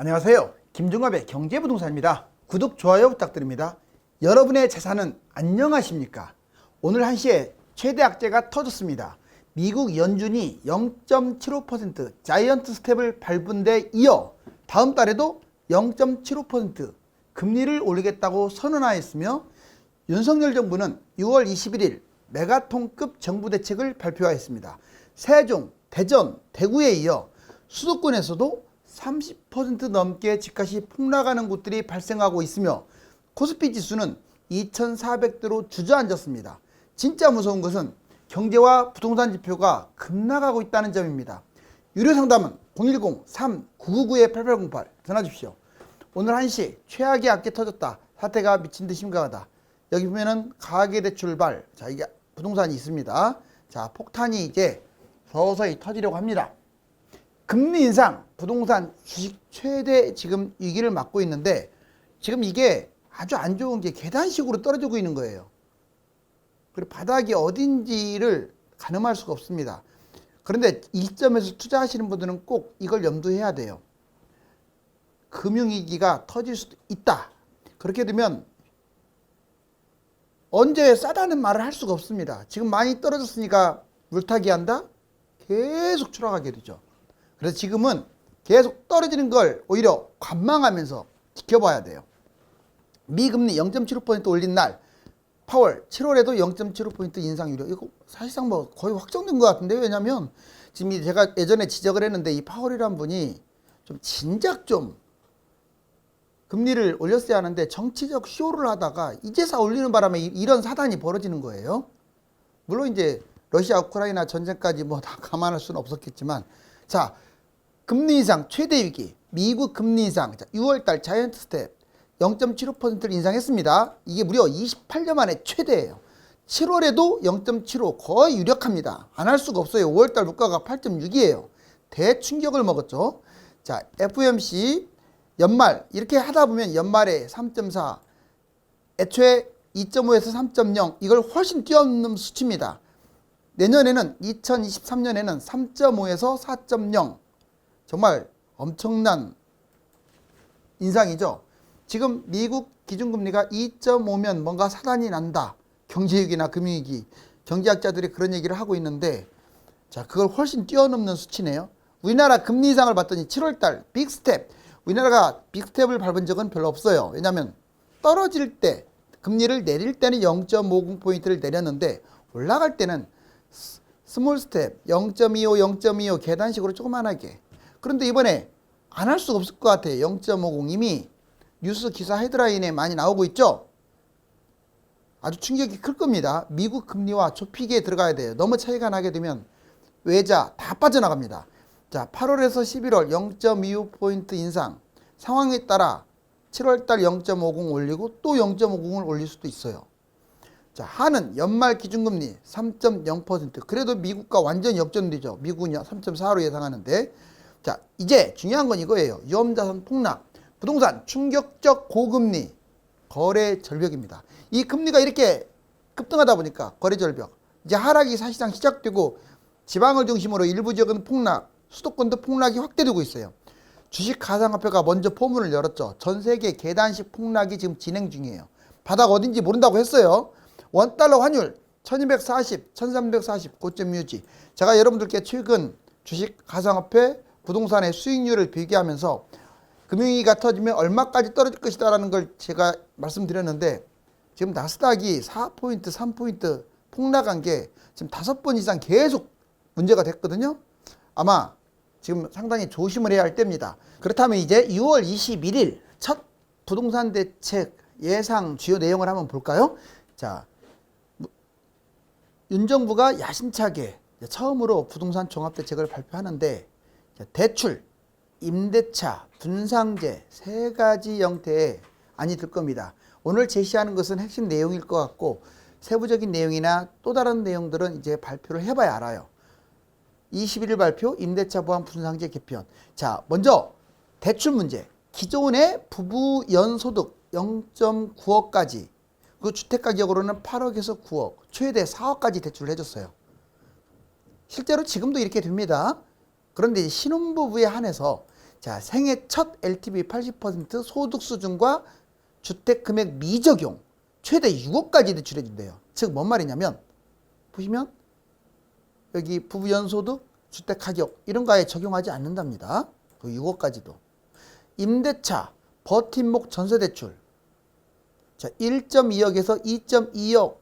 안녕하세요. 김종갑의 경제부동산입니다. 구독, 좋아요 부탁드립니다. 여러분의 재산은 안녕하십니까? 오늘 1시에 최대 악재가 터졌습니다. 미국 연준이 0.75% 자이언트 스텝을 밟은 데 이어 다음 달에도 0.75% 금리를 올리겠다고 선언하였으며 윤석열 정부는 6월 21일 메가톤급 정부 대책을 발표하였습니다. 세종, 대전, 대구에 이어 수도권에서도 30% 넘게 집값이 폭락하는 곳들이 발생하고 있으며 코스피 지수는 2,400대로 주저앉았습니다. 진짜 무서운 것은 경제와 부동산 지표가 급락하고 있다는 점입니다. 유료 상담은 010-3999-8808 전화 주십시오. 오늘 1시 최악의 악재 터졌다. 사태가 미친 듯 심각하다. 여기 보면은 가계대출발 자 이게 부동산이 있습니다. 자 폭탄이 이제 서서히 터지려고 합니다. 금리 인상, 부동산, 주식 최대 지금 위기를 맞고 있는데 지금 이게 아주 안 좋은 게 계단식으로 떨어지고 있는 거예요. 그리고 바닥이 어딘지를 가늠할 수가 없습니다. 그런데 이 점에서 투자하시는 분들은 꼭 이걸 염두해야 돼요. 금융위기가 터질 수도 있다. 그렇게 되면 언제 싸다는 말을 할 수가 없습니다. 지금 많이 떨어졌으니까 물타기 한다? 계속 추락하게 되죠. 그래서 지금은 계속 떨어지는 걸 오히려 관망하면서 지켜봐야 돼요. 미 금리 0.75% 올린 날 8월 7월에도 0.75% 인상 유료 이거 사실상 뭐 거의 확정된 것 같은데 왜냐하면 지금 이 제가 예전에 지적을 했는데 이 파월이란 분이 좀 진작 좀 금리를 올렸어야 하는데 정치적 쇼를 하다가 이제사 올리는 바람에 이- 이런 사단이 벌어지는 거예요. 물론 이제 러시아 우크라이나 전쟁까지 뭐 다 감안할 수는 없었겠지만 자 금리 인상 최대 위기 미국 금리 인상 자, 6월달 자이언트 스텝 0.75%를 인상했습니다. 이게 무려 28년 만에 최대예요. 7월에도 0.75 거의 유력합니다. 안 할 수가 없어요. 5월달 물가가 8.6이에요. 대충격을 먹었죠. 자 FOMC 연말 이렇게 하다 보면 연말에 3.4 애초에 2.5에서 3.0 이걸 훨씬 뛰어넘는 수치입니다. 내년에는 2023년에는 3.5에서 4.0 정말 엄청난 인상이죠. 지금 미국 기준금리가 2.5면 뭔가 사단이 난다. 경제위기나 금융위기. 경제학자들이 그런 얘기를 하고 있는데 자 그걸 훨씬 뛰어넘는 수치네요. 우리나라 금리 인상을 봤더니 7월달 빅스텝 우리나라가 빅스텝을 밟은 적은 별로 없어요. 왜냐하면 떨어질 때 금리를 내릴 때는 0.50포인트를 내렸는데 올라갈 때는 스- 스몰 스텝 0.25, 0.25 계단식으로 조그만하게 그런데 이번에 안 할 수가 없을 것 같아요. 0.50 이미 뉴스 기사 헤드라인에 많이 나오고 있죠. 아주 충격이 클 겁니다. 미국 금리와 좁히게 들어가야 돼요. 너무 차이가 나게 되면 외자 다 빠져나갑니다. 자, 8월에서 11월 0.25포인트 인상 상황에 따라 7월달 0.50 올리고 또 0.50을 올릴 수도 있어요. 자, 한은 연말 기준금리 3.0% 그래도 미국과 완전 역전되죠. 미국은 3.4로 예상하는데 자, 이제 중요한 건 이거예요. 위험자산 폭락, 부동산 충격적 고금리, 거래 절벽입니다. 이 금리가 이렇게 급등하다 보니까 거래 절벽, 이제 하락이 사실상 시작되고 지방을 중심으로 일부 지역은 폭락, 수도권도 폭락이 확대되고 있어요. 주식 가상화폐가 먼저 포문을 열었죠. 전 세계 계단식 폭락이 지금 진행 중이에요. 바닥 어딘지 모른다고 했어요. 원달러 환율 1240, 1340 고점 유지. 제가 여러분들께 최근 주식 가상화폐 부동산의 수익률을 비교하면서 금융위기가 터지면 얼마까지 떨어질 것이다라는 걸 제가 말씀드렸는데 지금 나스닥이 4포인트, 3포인트 폭락한 게 지금 다섯 번 이상 계속 문제가 됐거든요. 아마 지금 상당히 조심을 해야 할 때입니다. 그렇다면 이제 6월 21일 첫 부동산 대책 예상 주요 내용을 한번 볼까요? 자, 윤 정부가 야심차게 처음으로 부동산 종합 대책을 발표하는데 대출, 임대차, 분상제 세 가지 형태의 안이 들 겁니다. 오늘 제시하는 것은 핵심 내용일 것 같고 세부적인 내용이나 또 다른 내용들은 이제 발표를 해봐야 알아요. 21일 발표 임대차 보완 분상제 개편. 자, 먼저 대출 문제. 기존의 부부 연소득 0.9억까지 그 주택 가격으로는 8억에서 9억, 최대 4억까지 대출을 해줬어요. 실제로 지금도 이렇게 됩니다. 그런데 신혼부부에 한해서 자, 생애 첫 LTV 80% 소득 수준과 주택 금액 미적용 최대 6억까지 대출해 준대요. 즉 뭔 말이냐면 보시면 여기 부부 연소득, 주택 가격 이런 거에 적용하지 않는답니다. 그 6억까지도. 임대차, 버팀목 전세 대출. 자, 1.2억에서 2.2억.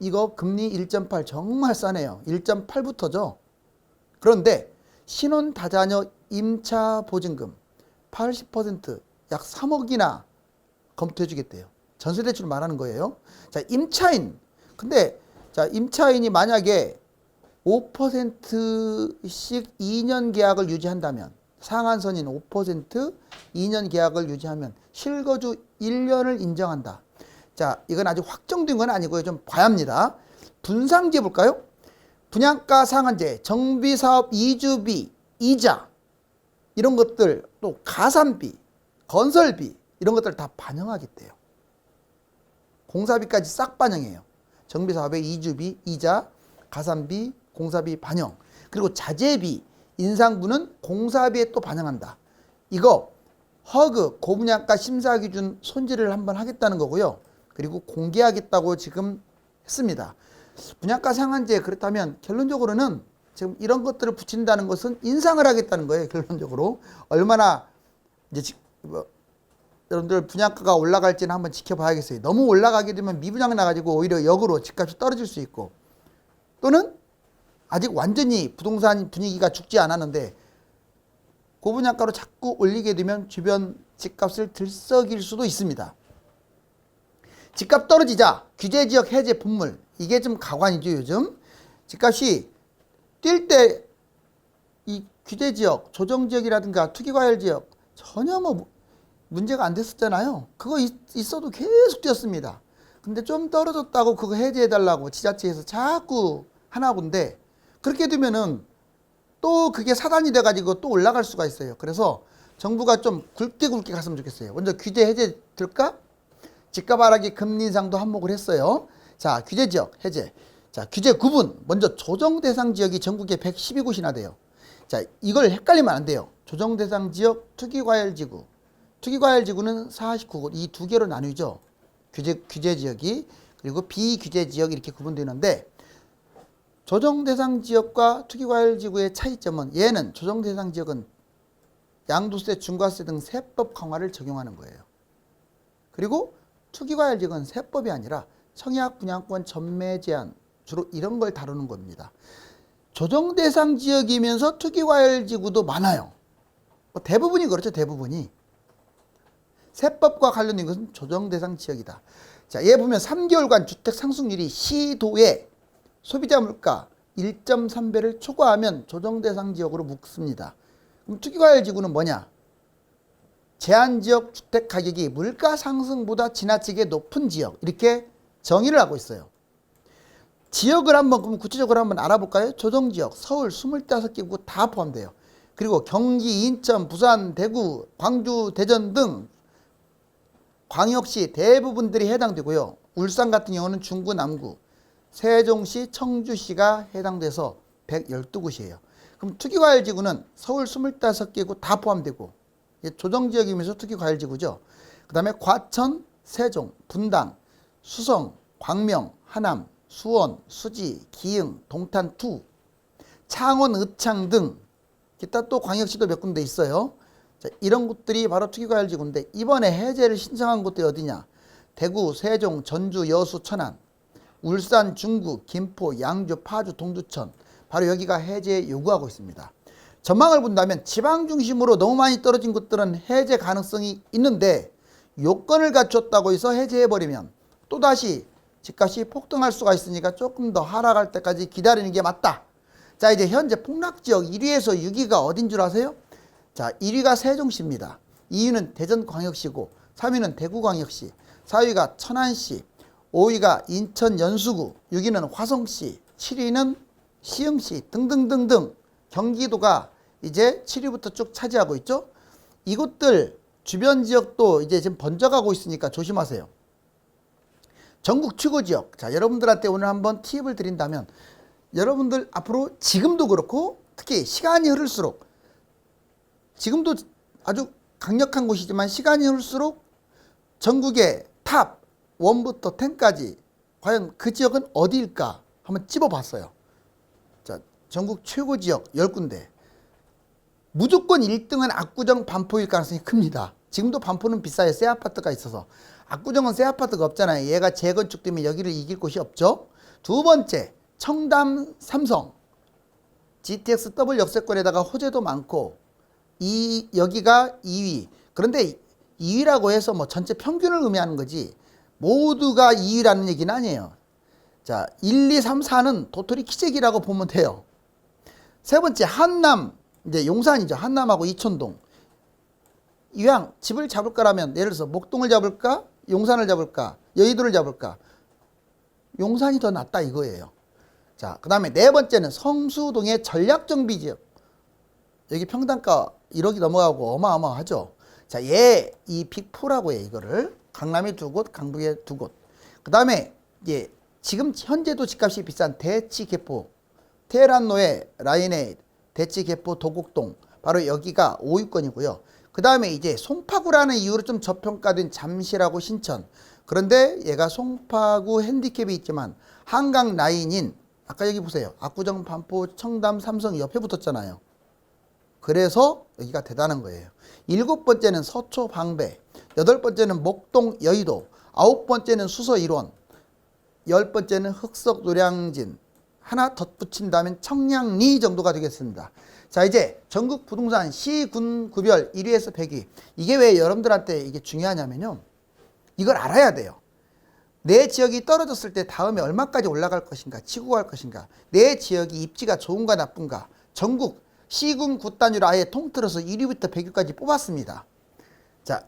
이거 금리 1.8 정말 싸네요. 1.8부터죠. 그런데 신혼 다자녀 임차 보증금 80%약 3억이나 검토해 주겠대요. 전세 대출 말하는 거예요. 자, 임차인. 근데 자, 임차인이 만약에 5%씩 2년 계약을 유지한다면 상한선인 5% 2년 계약을 유지하면 실거주 1년을 인정한다. 자, 이건 아직 확정된 건 아니고요. 좀 봐야 합니다. 분상제 볼까요? 분양가 상한제, 정비사업 이주비, 이자 이런 것들 또 가산비, 건설비 이런 것들 다 반영하겠대요. 공사비까지 싹 반영해요. 정비사업의 이주비, 이자, 가산비, 공사비 반영. 그리고 자재비, 인상분은 공사비에 또 반영한다. 이거 허그 고분양가 심사 기준 손질을 한번 하겠다는 거고요. 그리고 공개하겠다고 지금 했습니다. 분양가 상한제 그렇다면 결론적으로는 지금 이런 것들을 붙인다는 것은 인상을 하겠다는 거예요. 결론적으로 얼마나 이제 지- 뭐, 여러분들 분양가가 올라갈지는 한번 지켜봐야겠어요. 너무 올라가게 되면 미분양 나가지고 오히려 역으로 집값이 떨어질 수 있고 또는 아직 완전히 부동산 분위기가 죽지 않았는데 고분양가로 자꾸 올리게 되면 주변 집값을 들썩일 수도 있습니다. 집값 떨어지자. 규제 지역 해제 분물. 이게 좀 가관이죠 요즘. 집값이 뛸 때 이 규제 지역 조정 지역이라든가 투기 과열 지역 전혀 뭐 무- 문제가 안 됐었잖아요. 그거 있, 있어도 계속 뛰었습니다. 근데 좀 떨어졌다고 그거 해제해 달라고 지자체에서 자꾸 하나 본데 그렇게 되면은 또 그게 사단이 돼 가지고 또 올라갈 수가 있어요. 그래서 정부가 좀 굵게 굵게 갔으면 좋겠어요. 먼저 규제 해제 될까 집값 하락이 금리 인상도 한몫을 했어요. 자, 규제 지역 해제. 자, 규제 구분. 먼저 조정 대상 지역이 전국에 112곳이나 돼요. 자, 이걸 헷갈리면 안 돼요. 조정 대상 지역 투기 과열 지구. 투기 과열 지구는 49곳. 이 두 개로 나누죠. 규제 규제 지역이 그리고 비규제 지역 이렇게 구분되는데 조정 대상 지역과 투기 과열 지구의 차이점은 얘는 조정 대상 지역은 양도세, 중과세 등 세법 강화를 적용하는 거예요. 그리고 투기과열 지역은 세법이 아니라 청약 분양권 전매 제한 주로 이런 걸 다루는 겁니다. 조정 대상 지역이면서 투기과열 지구도 많아요. 뭐 대부분이 그렇죠. 대부분이. 세법과 관련된 것은 조정 대상 지역이다. 자, 얘 보면 3개월간 주택 상승률이 시도의 소비자 물가 1.3배를 초과하면 조정 대상 지역으로 묶습니다. 그럼 투기과열 지구는 뭐냐? 제한 지역 주택 가격이 물가 상승보다 지나치게 높은 지역 이렇게 정의를 하고 있어요. 지역을 한번 그럼 구체적으로 한번 알아볼까요? 조정 지역 서울 25개국 다 포함돼요. 그리고 경기, 인천, 부산, 대구, 광주, 대전 등 광역시 대부분들이 해당되고요. 울산 같은 경우는 중구, 남구, 세종시, 청주시가 해당돼서 112곳이에요. 그럼 투기과열지구는 서울 25개국 다 포함되고 조정지역이면서 특기과열지구죠. 그 다음에 과천, 세종, 분당, 수성, 광명, 하남, 수원, 수지, 기흥, 동탄, 투, 창원, 읍창 등 기타 또 광역시도 몇 군데 있어요. 자, 이런 곳들이 바로 특기과열지구인데 이번에 해제를 신청한 곳들이 어디냐? 대구, 세종, 전주, 여수, 천안, 울산, 중구, 김포, 양주, 파주, 동두천 바로 여기가 해제 요구하고 있습니다. 전망을 본다면 지방 중심으로 너무 많이 떨어진 곳들은 해제 가능성이 있는데 요건을 갖췄다고 해서 해제해버리면 또다시 집값이 폭등할 수가 있으니까 조금 더 하락할 때까지 기다리는 게 맞다. 자 이제 현재 폭락지역 1위에서 6위가 어딘 줄 아세요? 자 1위가 세종시입니다. 2위는 대전광역시고 3위는 대구광역시 4위가 천안시 5위가 인천 연수구 6위는 화성시 7위는 시흥시 등등등등 경기도가 이제 7위부터 쭉 차지하고 있죠. 이곳들 주변 지역도 이제 지금 번져가고 있으니까 조심하세요. 전국 최고 지역. 자, 여러분들한테 오늘 한번 팁을 드린다면 여러분들 앞으로 지금도 그렇고 특히 시간이 흐를수록 지금도 아주 강력한 곳이지만 시간이 흐를수록 전국의 탑 1부터 10까지 과연 그 지역은 어디일까 한번 찝어봤어요. 자, 전국 최고 지역 10군데. 무조건 1등은 압구정 반포일 가능성이 큽니다. 지금도 반포는 비싸요. 새 아파트가 있어서. 압구정은 새 아파트가 없잖아요. 얘가 재건축 때문에 여기를 이길 곳이 없죠. 두 번째, 청담 삼성. GTX 더블 역세권에다가 호재도 많고 이 여기가 2위. 그런데 2위라고 해서 뭐 전체 평균을 의미하는 거지 모두가 2위라는 얘기는 아니에요. 자, 1, 2, 3, 4는 도토리 키재기라고 보면 돼요. 세 번째 한남 이제 용산이죠. 한남하고 이촌동. 이왕 집을 잡을 거라면 예를 들어서 목동을 잡을까? 용산을 잡을까? 여의도를 잡을까? 용산이 더 낫다 이거예요. 자, 그다음에 네 번째는 성수동의 전략 정비 지역. 여기 평당가 1억이 넘어가고 어마어마하죠. 자, 얘 이 빅4라고 해 이거를 강남에 두 곳, 강북에 두 곳. 그다음에 이제 지금 현재도 집값이 비싼 대치 개포, 테헤란로의 라인의 대치 개포 도곡동 바로 여기가 5위권이고요. 그 다음에 이제 송파구라는 이유로 좀 저평가된 잠실하고 신천. 그런데 얘가 송파구 핸디캡이 있지만 한강 라인인 아까 여기 보세요. 압구정, 반포, 청담, 삼성 옆에 붙었잖아요. 그래서 여기가 대단한 거예요. 일곱 번째는 서초 방배, 여덟 번째는 목동 여의도, 아홉 번째는 수서 일원, 열 번째는 흑석 노량진, 하나 덧붙인다면 청량리 정도가 되겠습니다. 자 이제 전국 부동산 시군 구별 1위에서 100위 이게 왜 여러분들한테 이게 중요하냐면요. 이걸 알아야 돼요. 내 지역이 떨어졌을 때 다음에 얼마까지 올라갈 것인가, 치고 갈 것인가, 내 지역이 입지가 좋은가 나쁜가, 전국 시군 구 단위로 아예 통틀어서 1위부터 100위까지 뽑았습니다. 자,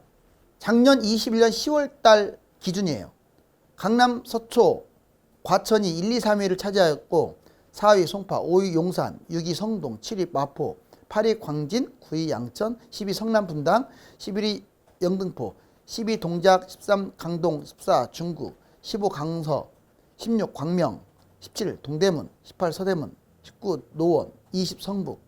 작년 21년 10월 달 기준이에요. 강남, 서초, 과천이 1, 2, 3위를 차지하였고 4위 송파, 5위 용산, 6위 성동, 7위 마포, 8위 광진, 9위 양천, 10위 성남 분당, 11위 영등포, 12 동작, 13 강동, 14 중구, 15 강서, 16 광명, 17 동대문, 18 서대문, 19 노원, 20 성북,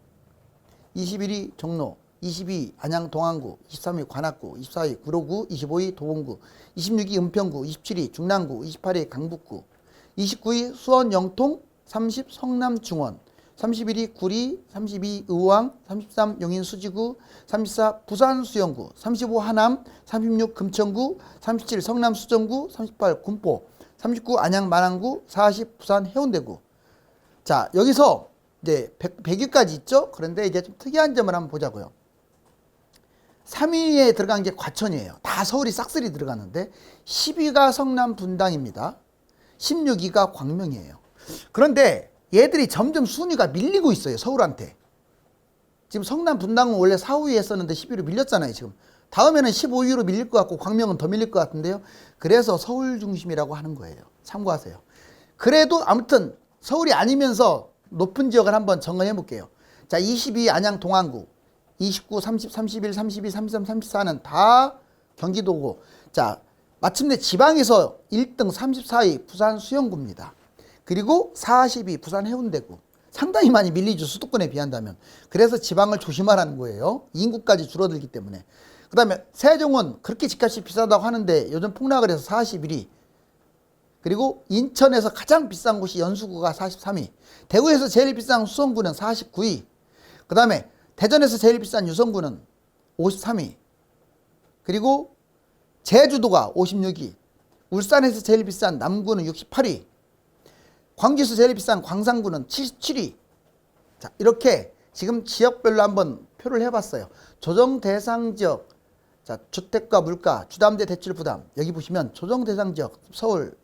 21위 종로, 22위 안양 동안구, 23위 관악구, 24위 구로구, 25위 도봉구, 26위 은평구, 27위 중랑구, 28위 강북구, 29위 수원 영통, 30 성남 중원, 31위 구리, 32 의왕, 33 용인 수지구, 34 부산 수영구, 35 하남, 36 금천구, 37 성남 수정구, 38 군포, 39 안양 만안구, 40 부산 해운대구. 자, 여기서 이제 100, 100위까지 있죠? 그런데 이제 좀 특이한 점을 한번 보자고요. 3위에 들어간 게 과천이에요. 다 서울이 싹쓸이 들어갔는데 10위가 성남 분당입니다. 16위가 광명이에요. 그런데 얘들이 점점 순위가 밀리고 있어요. 서울한테. 지금 성남 분당은 원래 4, 5위 했었는데 10위로 밀렸잖아요. 지금. 다음에는 15위로 밀릴 것 같고 광명은 더 밀릴 것 같은데요. 그래서 서울 중심이라고 하는 거예요. 참고하세요. 그래도 아무튼 서울이 아니면서 높은 지역을 한번 점검해 볼게요. 자, 22 안양 동안구, 29, 30, 31, 32, 33, 34는 다 경기도고. 자, 마침내 지방에서 1등 34위 부산 수영구입니다. 그리고 42 부산 해운대구. 상당히 많이 밀리죠. 수도권에 비한다면. 그래서 지방을 조심하라는 거예요. 인구까지 줄어들기 때문에. 그 다음에 세종은 그렇게 집값이 비싸다고 하는데 요즘 폭락을 해서 41위. 그리고 인천에서 가장 비싼 곳이 연수구가 43위. 대구에서 제일 비싼 수성구는 49위. 그 다음에 대전에서 제일 비싼 유성구는 53위. 그리고 제주도가 56위. 울산에서 제일 비싼 남구는 68위. 광주에서 제일 비싼 광산구는 77위. 자, 이렇게 지금 지역별로 한번 표를 해봤어요. 조정 대상 지역, 자, 주택과 물가, 주담대 대출 부담. 여기 보시면 조정 대상 지역, 서울,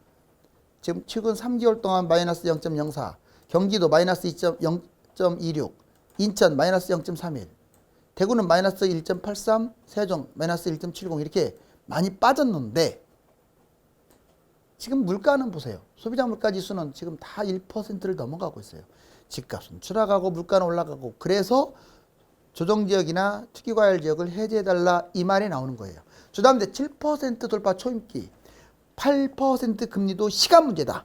지금 최근 3개월 동안 마이너스 0.04, 경기도 마이너스 2.0.26, 인천 마이너스 0.31, 대구는 마이너스 1.83, 세종 마이너스 1.70 이렇게 많이 빠졌는데 지금 물가는 보세요. 소비자 물가 지수는 지금 다 1%를 넘어가고 있어요. 집값은 추락하고 물가는 올라가고 그래서 조정 지역이나 투기 과열 지역을 해제해 달라 이 말이 나오는 거예요. 주담대 7% 돌파 초임기 8% 금리도 시간 문제다.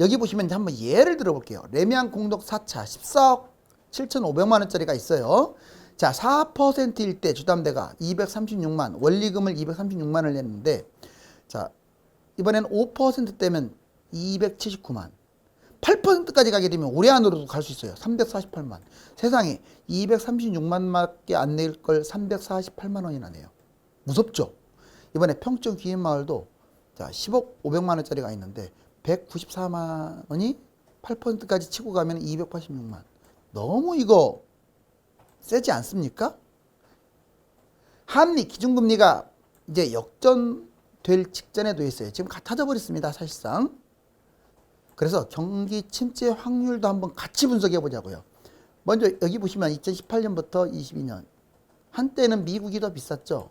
여기 보시면 한번 예를 들어 볼게요. 레미안 공덕 4차 14억 7,500만 원짜리가 있어요. 자, 4%일 때 주담대가 236만, 원리금을 236만을 냈는데, 자, 이번엔 5%대면 279만. 8%까지 가게 되면 올해 안으로도 갈 수 있어요. 348만. 세상에 236만밖에 안 낼 걸 348만 원이나 내요. 무섭죠? 이번에 평촌 귀인마을도 자, 10억 500만 원짜리가 있는데 194만 원이 8%까지 치고 가면 286만. 너무 이거 세지 않습니까? 한미 기준금리가 이제 역전될 직전에 도 있어요. 지금 같아져 버렸습니다. 사실상. 그래서 경기 침체 확률도 한번 같이 분석해 보자고요. 먼저 여기 보시면 2018년부터 22년 한때는 미국이 더 비쌌죠.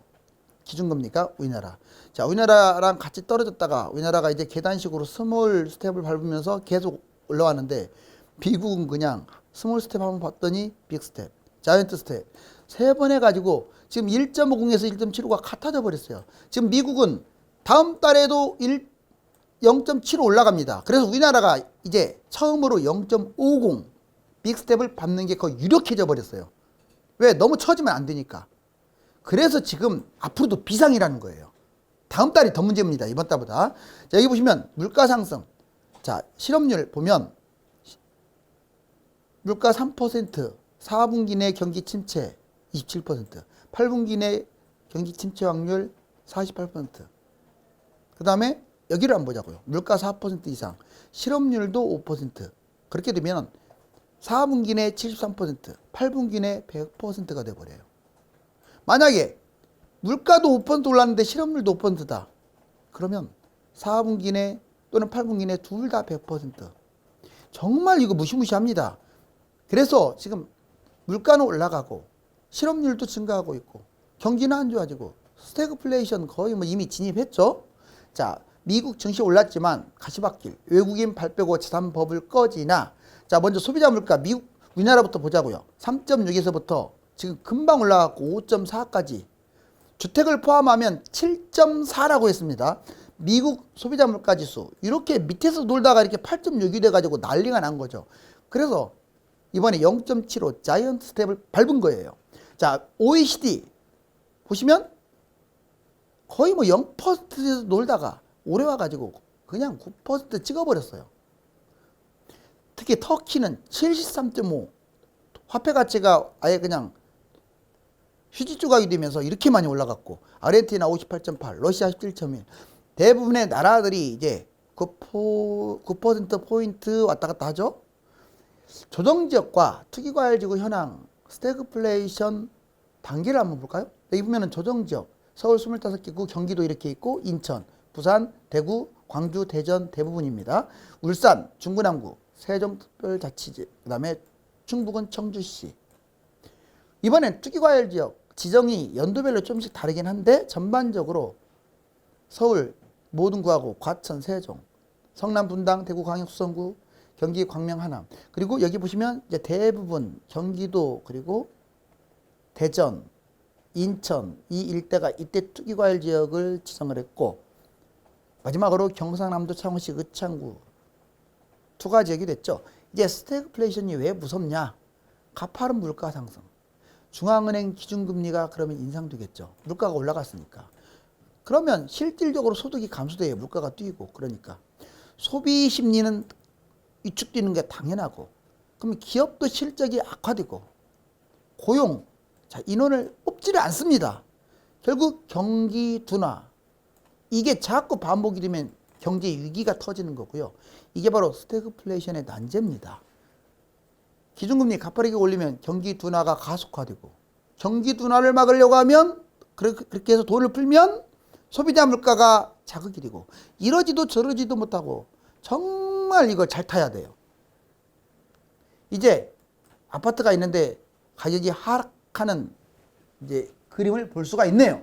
기준금리가 우리나라. 자, 우리나라랑 같이 떨어졌다가 우리나라가 이제 계단식으로 스몰 스텝을 밟으면서 계속 올라왔는데 미국은 그냥 스몰 스텝 한번 봤더니 빅 스텝, 자이언트 스텝 세 번 해가지고 지금 1.50에서 1.75가 같아져 버렸어요. 지금 미국은 다음 달에도 1 0.7 올라갑니다. 그래서 우리나라가 이제 처음으로 0.50 빅스텝을 밟는 게 거의 유력해져 버렸어요. 왜? 너무 처지면 안 되니까. 그래서 지금 앞으로도 비상이라는 거예요. 다음 달이 더 문제입니다. 이번 달보다. 자, 여기 보시면 물가 상승. 자, 실업률 보면 물가 3%, 4분기 내 경기 침체 27%, 8분기 내 경기 침체 확률 48%. 그 다음에 여기를 한번 보자고요. 물가 4% 이상, 실업률도 5%. 그렇게 되면 4분기 내 73%, 8분기 내 100%가 돼버려요. 만약에 물가도 5% 올랐는데 실업률도 5%다. 그러면 4분기 내 또는 8분기 내 둘 다 100%. 정말 이거 무시무시합니다. 그래서 지금 물가는 올라가고 실업률도 증가하고 있고 경기는 안 좋아지고 스태그플레이션 거의 뭐 이미 진입했죠. 자, 미국 증시 올랐지만 가시밭길 외국인 발 빼고 재산법을 꺼지나. 자 먼저 소비자 물가 미국 우리나라부터 보자고요. 3.6에서부터 지금 금방 올라갔고 5.4까지 주택을 포함하면 7.4라고 했습니다. 미국 소비자 물가 지수 이렇게 밑에서 놀다가 이렇게 8.6이 돼가지고 난리가 난 거죠. 그래서 이번에 0.75 자이언트 스텝을 밟은 거예요 자 OECD 보시면 거의 뭐 0%에서 놀다가 올해 와가지고 그냥 9% 찍어버렸어요. 특히 터키는 73.5 화폐 가치가 아예 그냥 휴지 조각이 되면서 이렇게 많이 올라갔고 아르헨티나 58.8 러시아 17.1 대부분의 나라들이 이제 9%, 9% 포인트 왔다 갔다 하죠. 조정 지역과 투기 과열 지구 현황 스태그플레이션 단계를 한번 볼까요? 여기 보면은 조정 지역 서울 25개구 경기도 이렇게 있고 인천 부산, 대구, 광주, 대전 대부분입니다. 울산, 중구 남구, 세종특별자치제, 그다음에 충북은 청주시. 이번엔 투기과열 지역 지정이 연도별로 조금씩 다르긴 한데 전반적으로 서울 모든 구하고 과천, 세종, 성남, 분당, 대구, 광역, 수성구, 경기, 광명, 하남. 그리고 여기 보시면 이제 대부분 경기도 그리고 대전, 인천 이 일대가 이때 투기과열 지역을 지정을 했고 마지막으로 경상남도 창원시 의창구 투가 지역이 됐죠. 이제 스태그플레이션이 왜 무섭냐? 가파른 물가 상승. 중앙은행 기준금리가 그러면 인상되겠죠. 물가가 올라갔으니까. 그러면 실질적으로 소득이 감소돼요. 물가가 뛰고 그러니까 소비 심리는 위축되는 게 당연하고 그러면 기업도 실적이 악화되고 고용 자 인원을 뽑지를 않습니다. 결국 경기 둔화 이게 자꾸 반복이 되면 경제 위기가 터지는 거고요. 이게 바로 스태그플레이션의 난제입니다. 기준금리 가파르게 올리면 경기 둔화가 가속화되고 경기 둔화를 막으려고 하면 그렇게 해서 돈을 풀면 소비자 물가가 자극이 되고 이러지도 저러지도 못하고 정 말 이거 잘 타야 돼요. 이제 아파트가 있는데 가격이 하락하는 이제 그림을 볼 수가 있네요.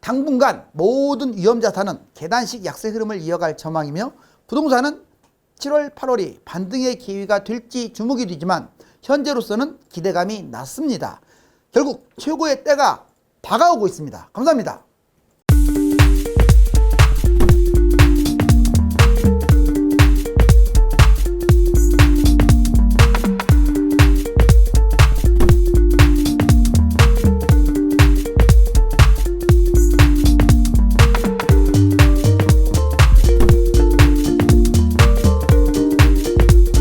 당분간 모든 위험 자산은 계단식 약세 흐름을 이어갈 전망이며 부동산은 7월, 8월이 반등의 기회가 될지 주목이 되지만 현재로서는 기대감이 낮습니다. 결국 최고의 때가 다가오고 있습니다. 감사합니다.